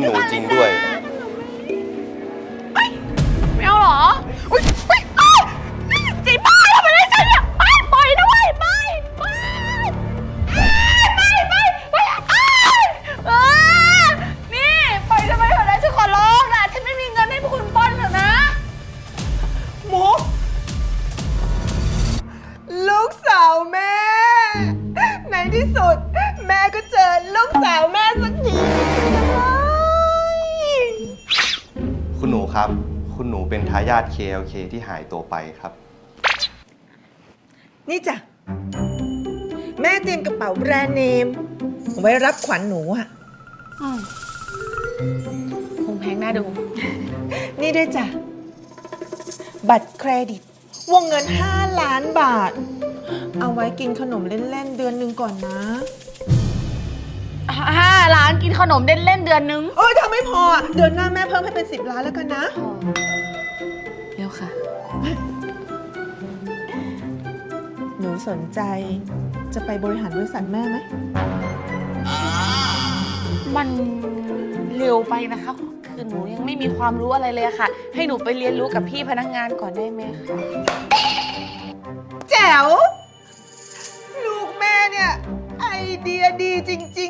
คุณหนูจริงด้วย ไม่เอาเหรอ อุ้ยอุ้ยอ้าวจีบ้าทำไมไม่ใช่เนี่ยไปปล่อยนะเว้ยไปไปไปไปไปอ้าวเออนี่ปล่อยทำไมเถอะนะฉันขอร้องนะฉันไม่มีเงินให้พวกคุณปล้นเถอะนะมุกลูกสาวแม่ ในที่สุด แม่ก็เจอลูกสาวแม่ คุณหนูครับ คุณหนูเป็นทายาท KLK ที่หายตัวไปครับ นี่จ้ะ แม่เตรียมกระเป๋าแบรนด์เนมไว้รับขวัญหนูอะคงแพงน่าดู นี่ด้วยจ้ะ บัตรเครดิต วงเงิน 5 ล้านบาท เอาไว้กินขนมเล่น ๆ เดือนหนึ่งก่อนนะ ห้าล้านกินขนมเล่นเล่นๆเดือนนึงเอ้ยถ้าไม่พออะเดือนหน้าแม่เพิ่มให้เป็น 10 ล้านแล้วกันนะเร็วค่ะ หนูสนใจจะไปบริหารบริษัทแม่ไหม มันเร็วไปนะคะคือหนูยังไม่มีความรู้อะไรเลยอะค่ะ ให้หนูไปเรียนรู้กับพี่พนักงานก่อนได้ไหมคะแจ๋ว ลูกแม่เนี่ย ไอเดียดีจริง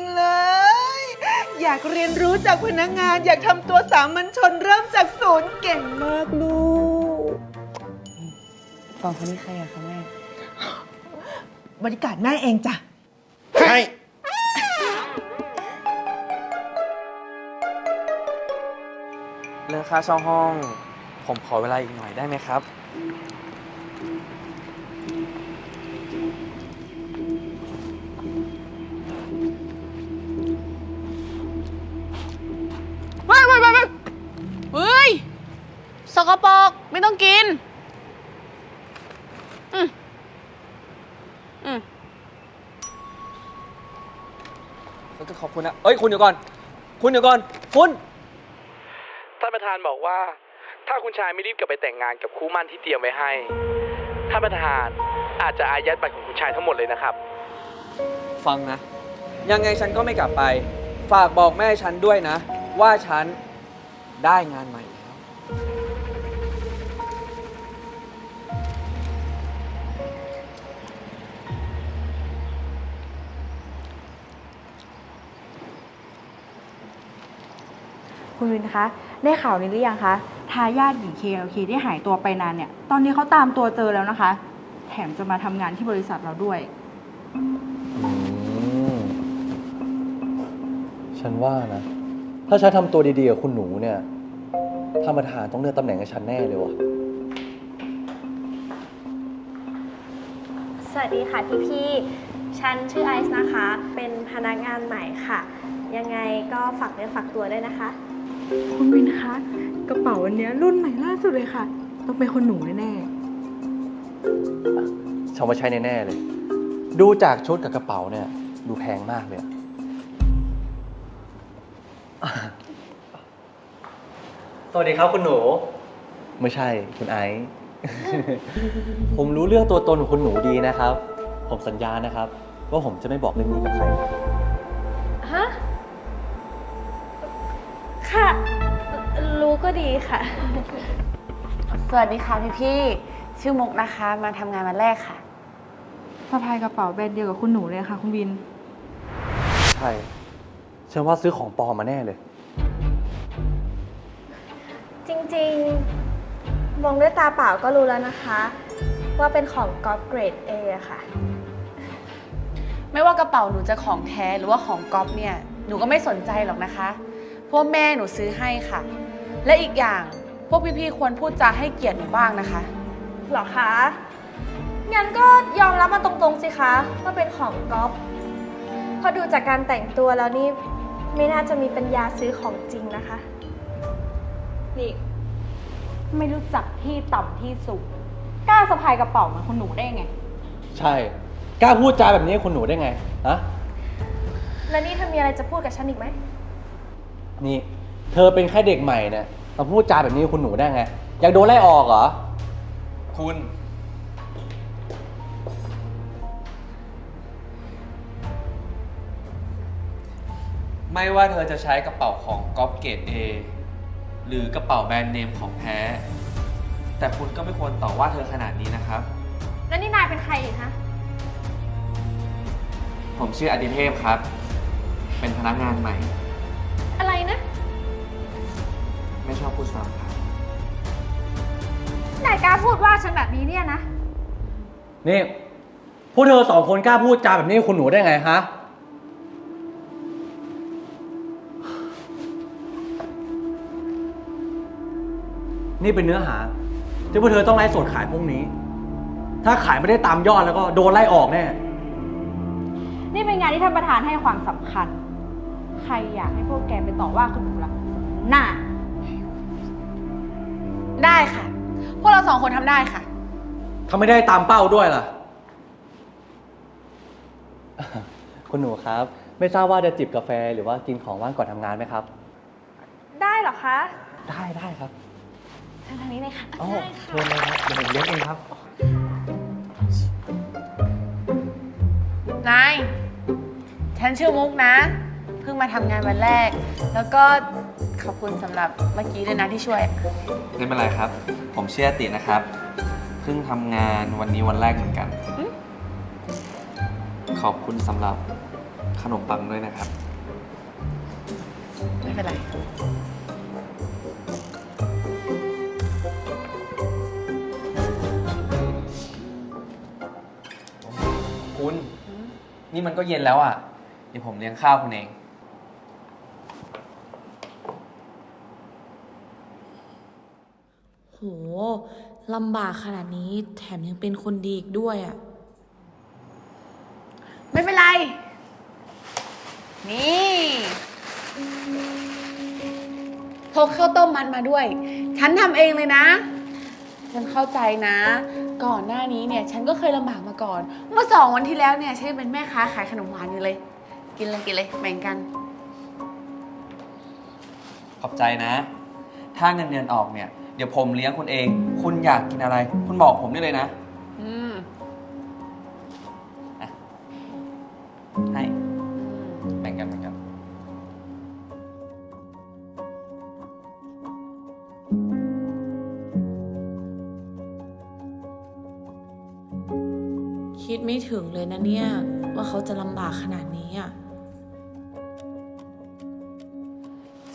ๆเลยอยากเรียนรู้จากพนักงาน อยากทำตัวสามัญชนเริ่มจากศูนย์เก่งมากลูกสองคนนี้ใครอะคะแม่บริการแม่เองจ้ะให้เรื่องค่าเช่าห้อง ผมขอเวลาอีกหน่อยได้ไหมครับ กปรกไม่ต้องกิน อืมอืมก็ขอบคุณนะเอ้ย คุณเดี๋ยวก่อน คุณเดี๋ยวก่อน คุณ ท่านประธานบอกว่า ถ้าคุณชายไม่รีบกลับไปแต่งงานกับคู่หมั่นที่เตรียมไว้ให้ ท่านประธานอาจจะอายัดบัตรของคุณชายทั้งหมดเลยนะครับ ฟังนะ ยังไงฉันก็ไม่กลับไป ฝากบอกแม่ฉันด้วยนะ ว่าฉันได้งานใหม่แล้ว วินคะ ได้ข่าวนี้หรือยังคะ ทายาทหญิง KLK ที่หายตัวไปนานเนี่ย ตอนนี้เขาตามตัวเจอแล้วนะคะ แถมจะมาทำงานที่บริษัทเราด้วย อืมฉันว่านะ ถ้าฉันทำตัวดีๆกับคุณหนูเนี่ยท่านประธานต้องเลือกตำแหน่งให้ฉันแน่เลยวะสวัสดีค่ะพี่พี่ๆฉันชื่อไอซ์นะคะ เป็นพนักงานใหม่ค่ะ ยังไงก็ฝากเนื้อฝากตัวด้วยนะคะ คุณวินคะกระเป๋าอันเนี้ยรุ่นใหม่ล่าสุดเลยค่ะ ต้องเป็นคนหนูแน่ฉันว่าใช้แน่ๆเลย ดูจากชุดกับกระเป๋าเนี่ย ดูแพงมากเลยอะสวัสดีครับคุณหนู ไม่ใช่คุณไอซ์ ผมรู้เรื่องตัวตนของคุณหนูดีนะครับ ผมสัญญานะครับ ว่าผมจะไม่บอกเรื่องนี้กับใครฮะ ค่ะ รู้ก็ดีค่ะ สวัสดีค่ะพี่พี่ๆชื่อมุกนะคะ มาทำงานวันแรกค่ะๆสะพายกระเป๋าแบรนด์เดียวกับคุณหนูเลยค่ะ คุณวิน ใช่ฉันว่าซื้อของปลอมมาแน่เลย จริงๆ มองด้วยตาเปล่าก็รู้แล้วนะคะ ว่าเป็นของกอล์ฟเกรด A อะค่ะ ไม่ว่ากระเป๋าหนูจะของแท้หรือว่าของก๊อปเนี่ย หนูก็ไม่สนใจหรอกนะคะเพราะวกแม่หนูซื้อให้ค่ะ และอีกอย่างพวกพี่ๆควรพูดจาให้เกียรติหนูบ้างนะคะเหรอคะ งั้นก็ยอมรับมาตรงๆสิคะว่าเป็นของก๊อฟเพอดูจากการแต่งตัวแล้วนี่ไม่น่าจะมีปัญญาซื้อของจริงนะคะ นี่ ไม่รู้จักที่ต่ำที่สูงกล้าสะพายกระเป๋าเหมือนคุณหนูได้ไง ใช่ กล้าพูดจาแบบนี้กับคุณหนูได้ไงฮะแล้วนี่เธอมีอะไรจะพูดกับฉันอีกไหม นี่ เธอเป็นแค่เด็กใหม่เนี่ยมาพูดจาแบบนี้กับคุณหนูได้ไง อยากโดนไล่ออกเหรอ คุณนไม่ว่าเธอจะใช้กระเป๋าของก๊อปเกรด A หรือกระเป๋าแบรนด์เนมของแท้ แต่คุณก็ไม่ควรต่อว่าเธอขนาดนี้นะครับ แล้วนี่นายเป็นใครอีกคะ ผมชื่ออดิเทพครับ เป็นพนักงานใหม่ อะไรนะ ไม่ชอบพูดซ้ำครับนายกล้าพูดว่าฉันแบบนี้เนี่ยนะ นี่ พวกเธอสองคนกล้าพูดจาแบบนี้กับคุณหนูได้ไงฮะ นี่เป็นเนื้อหา ที่พวกเธอต้องไลฟ์สดขายพรุ่งนี้ ถ้าขายไม่ได้ตามยอดแล้วก็โดนไล่ออกแน่ นี่เป็นงานที่ท่านประธานให้ความสำคัญ ใครอยากให้พวกแกไปต่อว่าคุณหนูล่ะหน้า ได้ค่ะ พวกเราสองคนทำได้ค่ะ ทำไม่ได้ตามเป้าด้วยล่ะ คุณหนูครับ ไม่ทราบว่าจะจิบกาแฟหรือว่ากินของว่างก่อนทำงานไหมครับ ได้เหรอคะ ได้ได้ครับทางนี้เลยค่ะอ๋อเชิญเลยครับเดี๋ยวผมเลี้ยงเองครับ นาย ฉันชื่อมุกนะ เพิ่งมาทำงานวันแรก แล้วก็ขอบคุณสำหรับเมื่อกี้ด้วยนะที่ช่วย ไม่เป็นไรครับ ผมเชื่อตินะครับ เพิ่งทำงานวันนี้วันแรกเหมือนกันขอบคุณสำหรับขนมปังด้วยนะครับ ไม่เป็นไร คุณ นี่มันก็เย็นแล้วอะ เดี๋ยวผมเลี้ยงข้าวคุณเอง โหลำบากขนาดนี้แถมยังเป็นคนดีอีกด้วยอะ ไม่เป็นไร นี่พกข้าวต้มมันมาด้วย ฉันทำเองเลยนะ ฉันเข้าใจนะ ก่อนหน้านี้เนี่ยฉันก็เคยลำบากมาก่อน เมื่อสองวันที่แล้วเนี่ยฉันยังเป็นแม่ค้าขายขนมหวานอยู่เลย กินเลยกินเลยแบ่งกัน ขอบใจนะ ถ้าเงินเดือนออกเนี่ยเดี๋ยวผมเลี้ยงคุณเอง คุณอยากกินอะไร คุณบอกผมได้เลยนะ อืมให้แบ่งกันแบ่งกันคิดไม่ถึงเลยนะเนี่ย ว่าเขาจะลำบากขนาดนี้อะ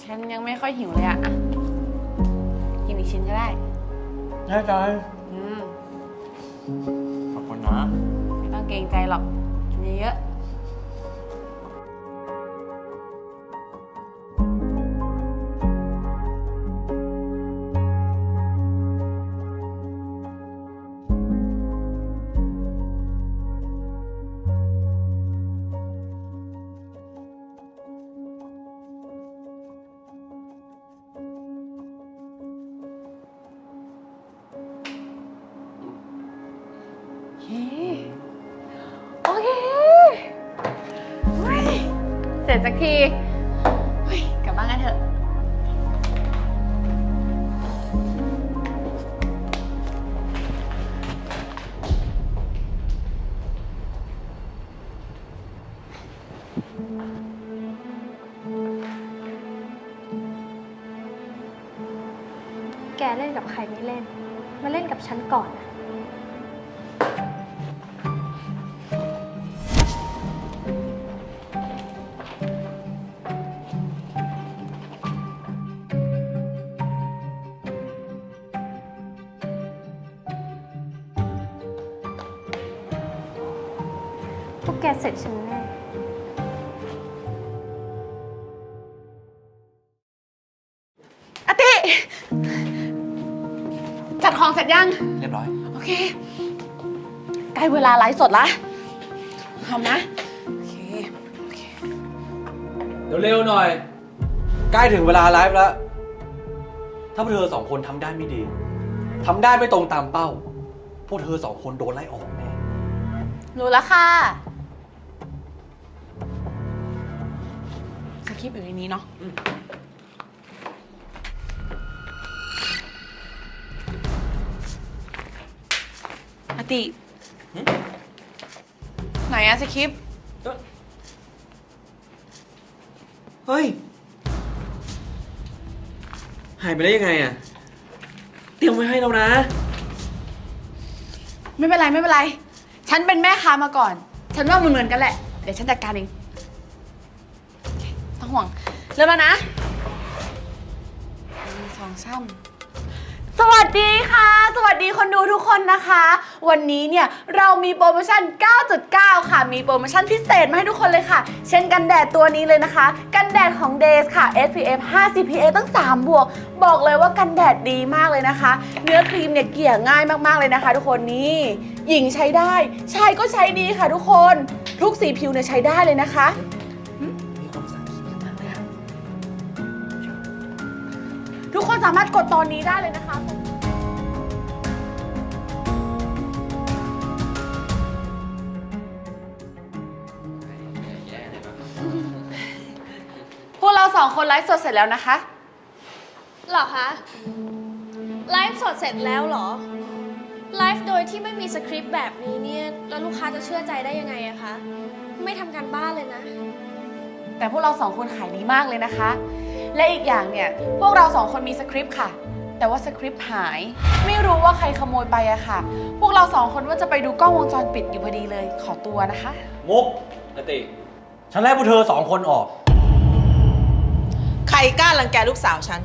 ฉันยังไม่ค่อยหิวเลยอะอะกินอีก ชิ้นก็ได้แน่ใจอืมขอบคุณนะ ไม่ต้องเกรงใจหรอกกินเยอะๆ ร็จสักทีเฮ้ยกลับบ้านกันเถอะ แกเล่นกับใครไม่เล่น มาเล่นกับฉันก่อนนะ ฉันแน่อาติ จัดของเสร็จยัง เรียบร้อย โอเค ใกล้เวลาไลฟ์สดละทำนะ โอเค โอเคเร็วๆหน่อย ใกล้ถึงเวลาไลฟ์แล้ว ถ้าพวกเธอสองคนทำได้ไม่ดี ทำได้ไม่ตรงตามเป้า พวกเธอสองคนโดนไล่ออกแน่ รู้แล้วค่ะ สคริปต์อยู่ในนี้เนาะอาติ ไหนอะสคริปต์เฮ้ย หายไปได้ยังไงอะเตรียมไว้ให้แล้วนะ ไม่เป็นไรไม่เป็นไร ฉันเป็นแม่ค้ามาก่อน ฉันว่ามันเหมือนกันแหละ เดี๋ยวฉันจัดการเองโอเค ต้องห่วง เริ่มแล้วนะหนึ่งสองสามสวัสดีค่ะ สวัสดีคนดูทุกคนนะคะ วันนี้เนี่ยเรามีโปรโมชั่น 9.9 ค่ะ มีโปรโมชั่นพิเศษมาให้ทุกคนเลยค่ะ เช่นกันแดดตัวนี้เลยนะคะ กันแดดของ Days ค่ะ SPF 50 PA ตั้ง 3 บวก บอกเลยว่ากันแดดดีมากเลยนะคะ เนื้อครีมเนี่ยเกลี่ยง่ายมากๆเลยนะคะ ทุกคนนี่หญิงใช้ได้ ชายก็ใช้ดีค่ะทุกคน ทุกสีผิวเนี่ยใช้ได้เลยนะคะ ทุกคนสามารถกดตอนนี้ได้เลยนะคะ พวกเราสองคนไลฟ์สดเสร็จแล้วนะคะเหรอคะ ไลฟ์สดเสร็จแล้วเหรอ ไลฟ์โดยที่ไม่มีสคริปต์แบบนี้เนี่ย แล้วลูกค้าจะเชื่อใจได้ยังไงอะคะ ไม่ทำการบ้านเลยนะ แต่พวกเราสองคนขายดีมากเลยนะคะ และอีกอย่างเนี่ย พวกเราสองคนมีสคริปต์ค่ะ แต่ว่าสคริปต์หาย ไม่รู้ว่าใครขโมยไปอะค่ะ พวกเราสองคนว่าจะไปดูกล้องวงจรปิดอยู่พอดีเลย ขอตัวนะคะ มุกนติ ฉันไล่พวกเธอสองคนออก ใครกล้ารังแกลูกสาวฉัน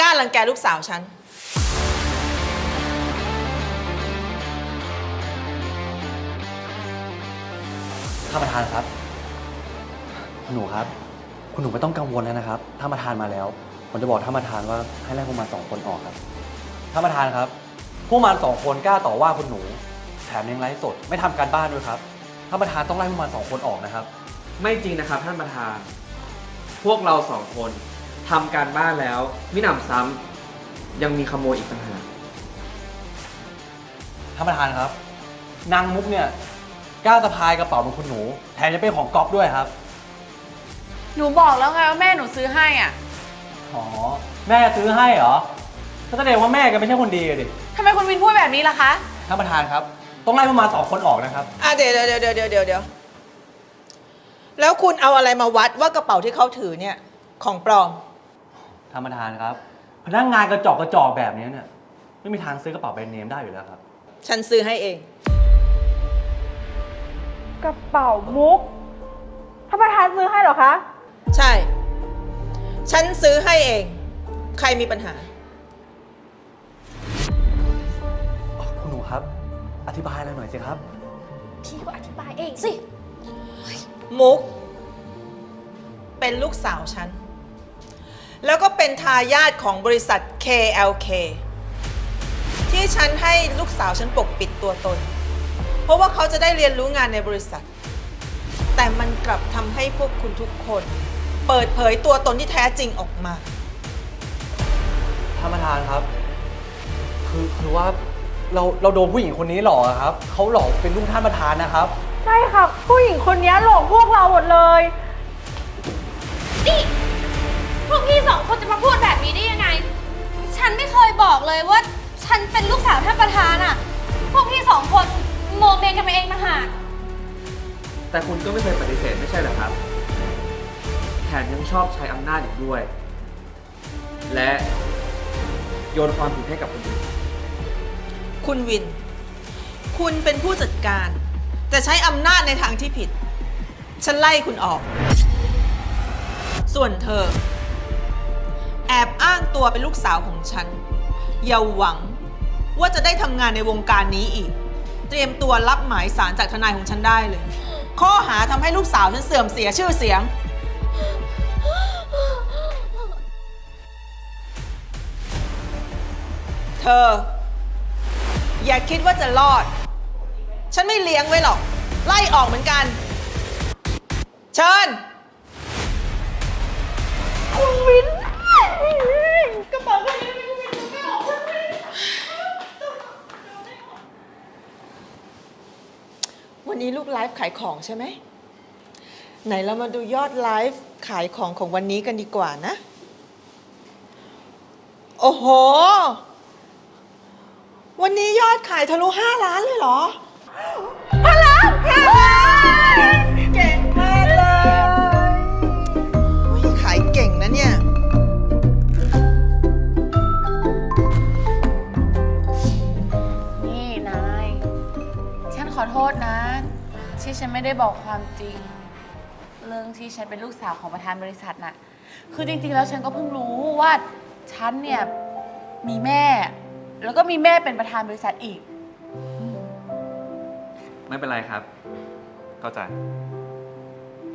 กล้ารังแกลูกสาวฉัน ท่านประธานครับ คุณหนูครับ คุณหนูไม่ต้องกังวลแล้วนะครับ ท่านประธานมาแล้ว ผมจะบอกท่านประธานว่าให้ไล่พวกมันสองคนออกครับ ท่านประธานครับ พวกมันสองคนกล้าต่อว่าคุณหนู แถมยังไลฟ์สด ไม่ทำการบ้านด้วยครับ ท่านประธานต้องไล่พวกมันสองคนออกนะครับ ไม่จริงนะครับท่านประธาน พวกเราสองคน ทำการบ้านแล้ว มิหนำซ้ำยังมีขโมยอีกต่างหากท่านประธานครับ นางมุกเนี่ยกล้าสะพายกระเป๋าของคุณหนู แถมจะเป็นของก๊อฟด้วยครับ หนูบอกแล้วไงว่าแม่หนูซื้อให้อะอ๋อ แม่ซื้อให้เหรอก็แสดงว่าแม่แกไม่ใช่คนดีอะดิ ทำไมคุณวินพูดแบบนี้ล่ะคะ ท่านประธานครับ ต้องไล่พวกมันสองคนออกนะครับ อะเดี๋ยวเดี๋ยวเดี๋ยวเดี๋ยวเดี๋ยวเดี๋ยวแล้วคุณเอาอะไรมาวัดว่ากระเป๋าที่เขาถือเนี่ย ของปลอม ท่านประธานครับ พนักงานกระจอกกระจอกแบบนี้เนี่ยไม่มีทางซื้อกระเป๋าแบรนด์เนมได้อยู่แล้วครับ ฉันซื้อให้เอง กระเป๋ามุกท่านประธานซื้อให้เหรอคะ ใช่ ฉันซื้อให้เอง ใครมีปัญหา คุณหนูครับ อธิบายอะไรหน่อยสิครับ พี่ก็อธิบายเองสิ มุก เป็นลูกสาวฉัน แล้วก็เป็นทายาทของบริษัท KLK ที่ฉันให้ลูกสาวฉันปกปิดตัวตน เพราะว่าเขาจะได้เรียนรู้งานในบริษัท แต่มันกลับทำให้พวกคุณทุกคน เปิดเผยตัวตนที่แท้จริงออกมา ท่านประธานครับ คือคือว่าเราเราโดนผู้หญิงคนนี้หลอกอะครับเขาหลอกเป็นลูกท่านประธานนะครับ ใช่ค่ะ ผู้หญิงคนนี้หลอกพวกเราหมดเลย นี่ พวกพี่สองคนจะมาพูดแบบนี้ได้ยังไง ฉันไม่เคยบอกเลยว่า ฉันเป็นลูกสาวท่านประธานอะพวกพี่สองคนโมเมกันไปเองนะหากแต่คุณก็ไม่เคยปฏิเสธไม่ใช่เหรอครับ แถมยังชอบใช้อำนาจอีกด้วย และโยนความผิดให้กับคนอื่นคุณวิน คุณเป็นผู้จัดการ แต่ใช้อำนาจในทางที่ผิด ฉันไล่คุณออก ส่วนเธอ แอบอ้างตัวเป็นลูกสาวของฉัน อย่าหวังว่าจะได้ทำงานในวงการนี้อีก เตรียมตัวรับหมายสารจากทนายของฉันได้เลย ข้อหาทำให้ลูกสาวฉันเสื่อมเสียชื่อเสียง เธอ อย่าคิดว่าจะรอด ฉันไม่เลี้ยงไว้หรอก ไล่ออกเหมือนกัน เชิญ ฟ์ขายของใช่ไหม ไหนเรามาดูยอดไลฟ์ขายของของวันนี้กันดีกว่านะ โอ้โห วันนี้ยอดขายทะลุ5ล้านเลยเหรอห้าล้านห้าล้านเก่งมากเลยอุ๊ยขายเก่งนะเนี่ย นี่นาย ฉันขอโทษนะ ที่ฉันไม่ได้บอกความจริง เรื่องที่ฉันเป็นลูกสาวของประธานบริษัทน่ะ คือจริงๆ แล้วฉันก็เพิ่งรู้ว่าฉันเนี่ยมีแม่ แล้วก็มีแม่เป็นประธานบริษัทอีก ไม่เป็นไรครับ เข้าใจ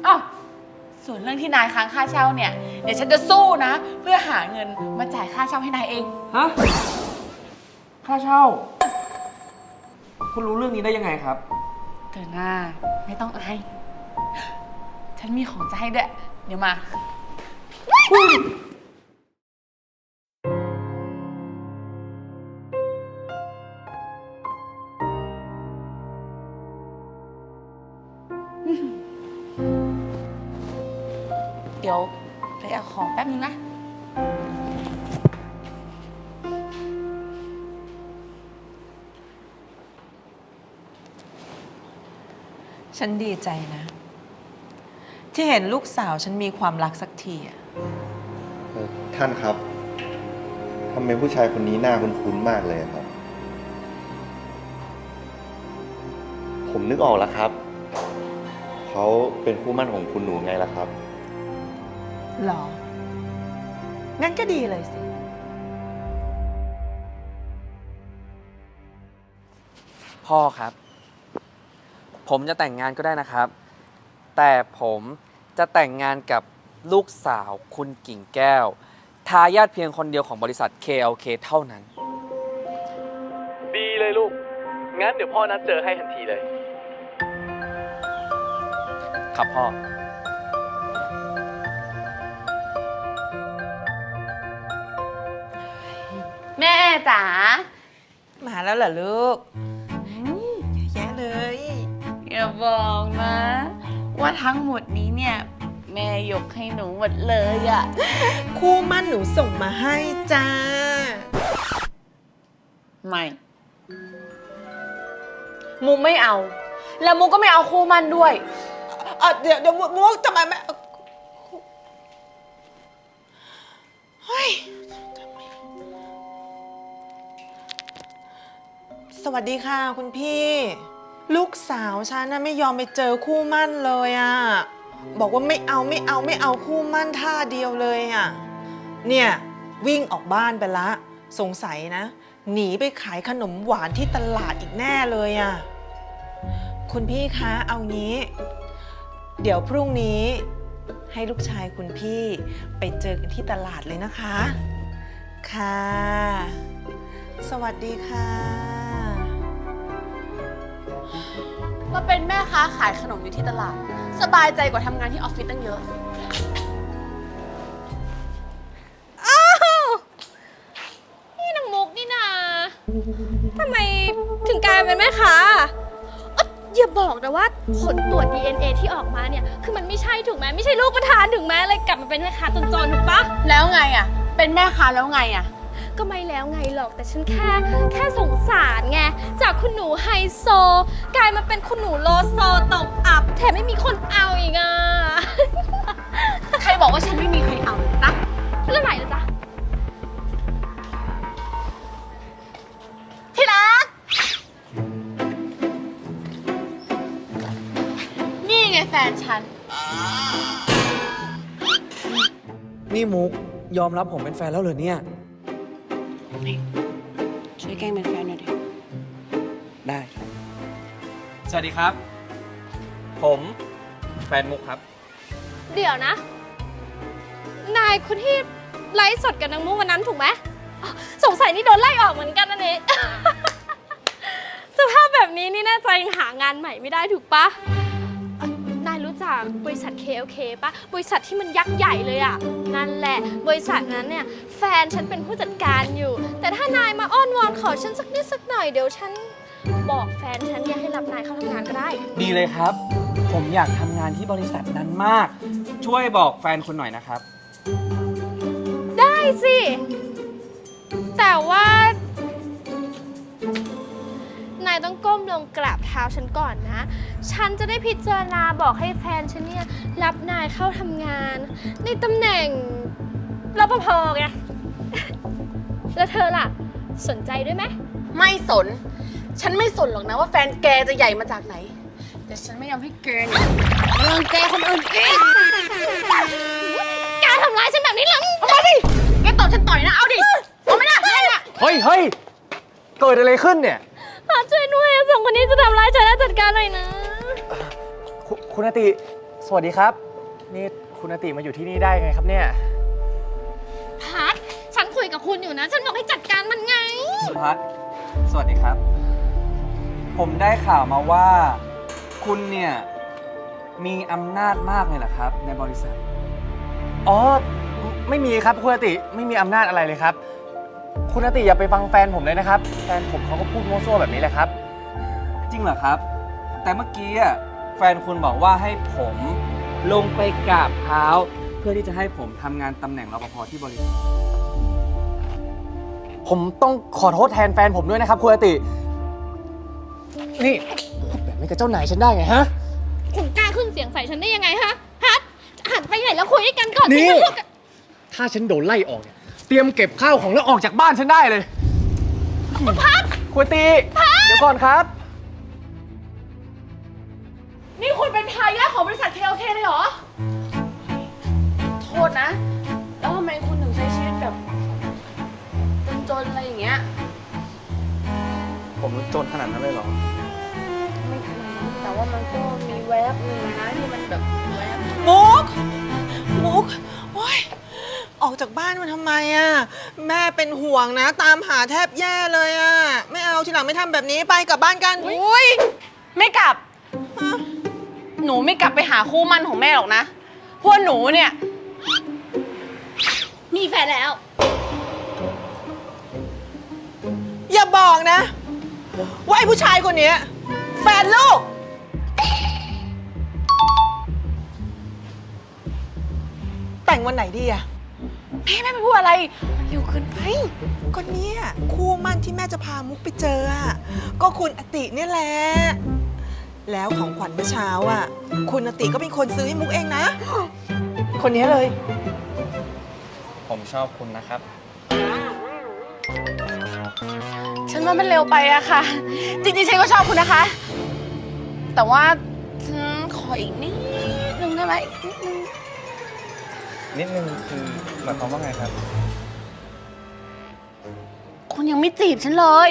อ้าว ส่วนเรื่องที่นายค้างค่าเช่าเนี่ย เดี๋ยวฉันจะสู้นะ เพื่อหาเงินมาจ่ายค่าเช่าให้นายเอง ฮะ ค่าเช่า คุณรู้เรื่องนี้ได้ยังไงครับ เธอหน้าไม่ต้องอาย ฉันมีของจะให้ด้วย เดี๋ยวมา เดี๋ยวไปเอาของแป๊บนึงนะ ฉันดีใจนะ ที่เห็นลูกสาวฉันมีความรักสักทีอะเอ่อท่านครับทำไมผู้ชายคนนี้หน้าคุ้นๆมากเลยครับ ผมนึกออกแล้วครับ เขาเป็นคู่หมั่นของคุณหนูไงล่ะครับ หรอ งั้นก็ดีเลยสิ พ่อครับ ผมจะแต่งงานก็ได้นะครับ แต่ผมจะแต่งงานกับลูกสาวคุณกิ่งแก้ว ทายาทเพียงคนเดียวของบริษัท KLK เท่านั้น ดีเลยลูก งั้นเดี๋ยวพ่อนัดเจอให้ทันทีเลย ครับพ่อ แม่จ๋ามาแล้วเหรอลูก อย่าบอกนะ ว่าทั้งหมดนี้เนี่ย แม่ยกให้หนูหมดเลยอะคู่มั่นหนูส่งมาให้จ้า ไม่มูไม่เอา แล้วมูก็ไม่เอาคู่มันด้วย เอ่อเดี๋ยวเดี๋ยวมุมุกทำไมไม่เฮ้ยสวัสดีค่ะคุณพี่ ลูกสาวฉันน่ะไม่ยอมไปเจอคู่มั่นเลยอะ่ะ บอกว่าไม่เอาไม่เอาไม่เอาคู่มั่นท่าเดียวเลยอะ่ะ เนี่ยวิ่งออกบ้านไปละ สงสัยนะ หนีไปขายขนมหวานที่ตลาดอีกแน่เลยอะ่ะ คุณพี่คะเอางี้ เดี๋ยวพรุ่งนี้ให้ลูกชายคุณพี่ไปเจอกันที่ตลาดเลยนะคะ ค่ะ สวัสดีค่ะ มาเป็นแม่ค้าขายขนมอยู่ที่ตลาด สบายใจกว่าทำงานที่ออฟฟิศตั้งเยอะนี่นางมุกนี่นาทำไมถึงกลายเป็นแม่ค้าเอ๊ะอย่าบอกนะว่าผลตรวจ DNA ที่ออกมาเนี่ย คือมันไม่ใช่ถูกไหมไม่ใช่ลูกประธานถึงแม้เลยกลับมาเป็นแม่ค้าจนๆถูกปะแล้วไงอะเป็นแม่ค้าแล้วไงอะ ก็ไม่แล้วไงหรอกแต่ฉันแค่แค่สงสารไง จากคุณหนูไฮโซ กลายมาเป็นคุณหนูโลโซตกอับ แถมไม่มีคนเอาอีกอะ ใครบอกว่าฉันไม่มีใครเอานะเรื่องไหนล่ะจ๊ะที่รัก นี่ไงแฟนฉัน นี่มุกยอมรับผมเป็นแฟนแล้วเหรอเนี่ย ช่วยแกล้งเป็นแฟนหน่อยดิ ได้สวัสดีครับ ผมแฟนมุกครับ เดี๋ยวนะ นายคนที่ไลฟ์สดกับนางมุกวันนั้นถูกไหมอ๋อสงสัยนี่โดนไล่ออกเหมือนกันนะนี่ สภาพแบบนี้นี่แน่ใจยังหางานใหม่ไม่ได้ถูกปะเอ่อนายรู้จักบริษัท KLK ปะบริษัทที่มันยักษ์ใหญ่เลยอะนั่นแหละ บริษัทนั้นเนี่ย แฟนฉันเป็นผู้จัดการอยู่ แต่ถ้านายมาอ้อนวอนขอฉันสักนิดสักหน่อยเดี๋ยวฉันบอกแฟนฉันเนี่ยให้รับนายเข้าทำงานก็ได้ ดีเลยครับผผมอยากทำงานที่บริษัทนั้นมาก ช่วยบอกแฟนคุณหน่อยนะครับ ได้สิ แต่ว่านายต้องก้มลงกราบเท้าฉันก่อนนะ ฉันจะได้พิจารณาบอกให้แฟนฉันเนี่ยรับนายเข้าทำงาน ในตำแหน่งรปภไง แล้วเธอล่ะ สนใจด้วยไหม ไม่สน ฉันไม่สนหรอกนะว่าแฟนแกจะใหญ่มาจากไหน แต่ฉันไม่ยอมให้แกเนี่ยมารังแกคนอื่นอีกการทำร้ายฉันแบบนี้เหรอเอามาดิแกตบฉันต่อยนะ เอาดิ เอาไม่ได้ไม่ได้อะเฮ้ยเฮ้ยเกิดอะไรขึ้นเนี่ยพัด ช่วยด้วยสองคนนี้จะทำร้ายฉันนะจัดการหน่อยนะคุคุณอาติ สวัสดีครับ นี่คุณอาติมาอยู่ที่นี่ได้ไงครับเนี่ยพัดฉันคุยกับคุณอยู่นะ ฉันบอกให้จัดการมันไง สุพัฒน์สวัสดีครับ ผมได้ข่าวมาว่า คุณเนี่ย มีอำนาจมากเลยเหรอครับ ในบริษัท อ๋อ ไม่มีครับคุณอาติไม่มีอำนาจอะไรเลยครับ คุณอาติอย่าไปฟังแฟนผมเลยนะครับ แฟนผมเขาก็พูดโม้ซั่วแบบนี้แหละครับ จริงเหรอครับ แต่เมื่อกี้อะแฟนคุณบอกว่าให้ผมลงไปกราบเท้า เพื่อที่จะให้ผมทำงานตำแหน่งรปภที่บริษัทผมต้องขอโทษแทนแฟนผมด้วยนะครับ คุณอาติ นี่พูดแบบนี้กับเจ้านายฉันได้ไงฮะ คุณกล้าขึ้นเสียงใส่ฉันได้ยังไงฮะพัดจะหันไปไหนแล้วคุยด้วยกันก่อนนี่สิฉัพูดกับถ้าฉันโดนไล่ออกเนี่ย เตรียมเก็บข้าวของแล้วออกจากบ้านฉันได้เลยพัดคุณอาติเดี๋ยวก่อนครับ นี่คุณเป็นทายาทของบริษัท KLK เลยเหรอ โทษนะ แล้วทำไมคุณถึงใช้ชีวิตแบบจนๆอะไรอย่างเงี้ย ผมจนขนาดนั้นเลยเหรอ ไม่ขนาดนั้นแต่ว่ามันก็มีแวบหนึ่งนะที่มันแบบแวบ มุก มุก โอ้ย ออกจากบ้านมาทำไมอะแม่เป็นห่วงนะ ตามหาแทบแย่เลยอะไม่เอาทีหลังไม่ทำแบบนี้ไปกลับบ้านกันอุ้ยไม่กลับหนูไม่กลับไปหาคู่มั่นของแม่หรอกนะเพราะวกหนูเนี่ย มีแฟนแล้ว อย่าบอกนะ ว่าไอ้ผู้ชายคนเนี้ยแฟนลูก แต่งวันไหนดีอะ แม่แม่ไม่พูดอะไรเร็วเกินไปก็เนี่ยคู่มั่นที่แม่จะพามุกไปเจออะก็คุณอติเนี่ยแหละ แล้วของขวัญเมื่อเช้าอะ คุณอติก็เป็นคนซื้อให้มุกเองนะ คนนี้เลย ผมชอบคุณนะครับ ฉันว่ามันเร็วไปอะค่ะ จริงๆ ฉันก็ชอบคุณนะคะ แต่ว่าฉันขออีกนิดนึงได้ไหมอีกนิดนึง นิดนึงคือหมายความว่าไงครับ คุณยังไม่จีบฉันเลย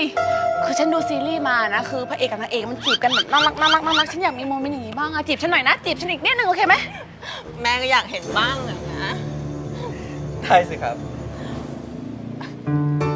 คือฉันดูซีรีส์มานะ คือพระเอกกับนางเอกมันจีบกันแบบน่ารักน่ารักน่ารักฉันอยากมีโมเมนต์อย่างนี้บ้างอะจีบฉันหน่อยนะ จีบฉันอีกนิดนึงโอเคไหมแม่ก็อยากเห็นบ้างอะนะ ได้สิครับเ